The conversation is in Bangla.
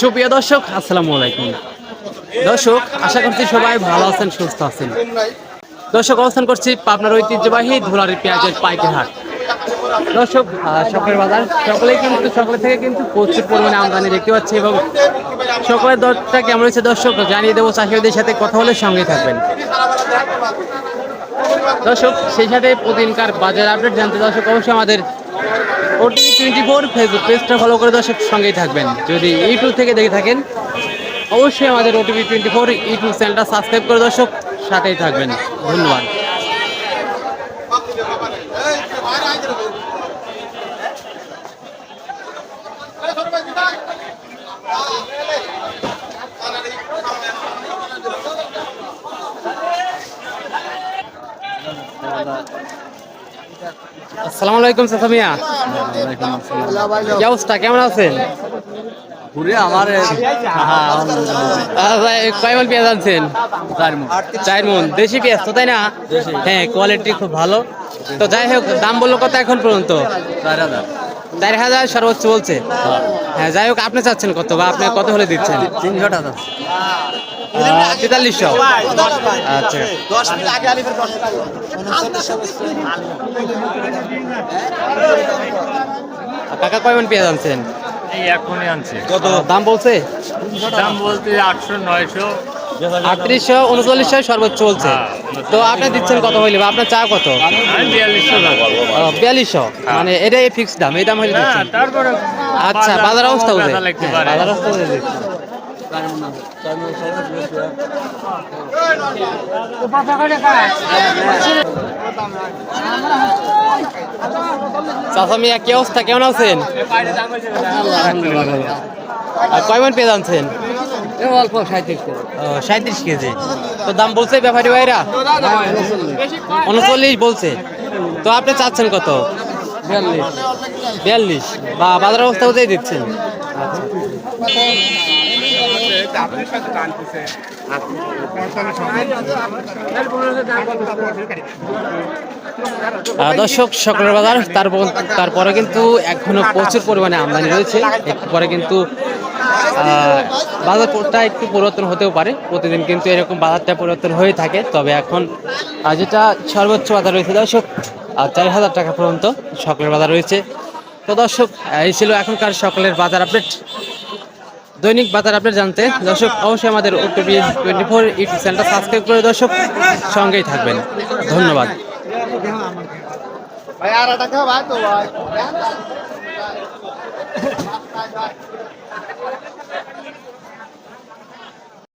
সুপ্রিয় দর্শক, আসসালামু আলাইকুম। দর্শক, আশা করছি সবাই ভালো আছেন, সুস্থ আছেন। দর্শক, অবস্থান করছি পাবনার ঐতিহ্যবাহী ধুলারি পেঁয়াজের পাইকারি দর্শক সকালের বাজার। সকলেই কিন্তু সকলে থেকে কিন্তু প্রচুর পরিমাণে আমদানি দেখতে পাচ্ছি এবং সকলের দরটা কেমন হয়েছে দর্শক, জানিয়ে দেবো। চাষিদের সাথে কথা বলে সঙ্গে থাকবেন। দর্শক, সেই সাথে প্রতিদিনকার বাজার আপডেট জানতে দর্শক, অবশ্যই আমাদের ওটিভি টোয়েন্টি ফোর ফেসবুক পেজটা ফলো করে দর্শক সঙ্গেই থাকবেন। যদি ইউটিউব থেকে দেখে থাকেন, অবশ্যই আমাদের ওটিভি টোয়েন্টি ফোর ইউটিউব চ্যানেলটা সাবস্ক্রাইব করে দর্শক, সাথেই থাকবেন। ধন্যবাদ। আসসালামু আলাইকুম চাচা মিয়া। কি অবস্থা? কেমন আছেন? ঘুরে আমার কয় মন পেঁয়াজ আনছেন? চার মন। দেশি পেঁয়াজ তো তাই না? হ্যাঁ কোয়ালিটি খুব ভালো। তো যাই হোক দাম বলল কত এখন পর্যন্ত? চার হাজার। চার হাজার সর্বোচ্চ বলছে। হ্যাঁ যাই হোক আপনি চাচ্ছেন কত বা আপনি কত হলে দিচ্ছেন? তিনশো টাকা। তেতাল্লিশশো। আচ্ছা। কাকা কয় মন পেঁয়াজ আনছেন? এই এখনই আনছে। কত? দাম বলছে? দাম বলতে আটশো নয়শো। আটত্রিশশো উনচল্লিশশো সর্বোচ্চ চলছে তো আপনি দিচ্ছেন কত হইলে? বা আপনার চা কত? বিয়াল্লিশশো বিয়াল্লিশশো? মানে এটাই ফিক্সড দাম এই দাম হইলে হ্যাঁ আচ্ছা বাজার অবস্থা বুঝে। বাজার অবস্থা বুঝে। চাচা মিয়া, কি অবস্থা? কেমন আছেন? আর কয় মন পেয়ে আনছেন? অল্প সাঁত্রিশ কেজি। তো দাম বলছে ব্যাপারী ভাইরা? উনচল্লিশ বলছে। তো আপনি চাচ্ছেন কত? বিয়াল্লিশ। বিয়াল্লিশ। বা বাজার অবস্থা বুঝেই দিচ্ছেন? দর্শক, সকলের বাজার, তারপর তারপরে কিন্তু এখনও প্রচুর পরিমাণে আমদানি রয়েছে। পরে কিন্তু বাজারটা একটু পরিবর্তন হতেও পারে। প্রতিদিন কিন্তু এরকম বাজারটা পরিবর্তন হয়ে থাকে। তবে এখন যেটা সর্বোচ্চ বাজার রয়েছে, দর্শক চার হাজার টাকা পর্যন্ত সকলের বাজার রয়েছে। তো দর্শক এই ছিল এখনকার সকলের বাজার আপডেট। দৈনিক বাজার আপডেট জানতে দর্শক অবশ্যই আমাদের ওটিভি টোয়েন্টি ফোর ইউটিউব চ্যানেলটা সাবস্ক্রাইব করে দর্শক সঙ্গেই থাকবেন। ধন্যবাদ।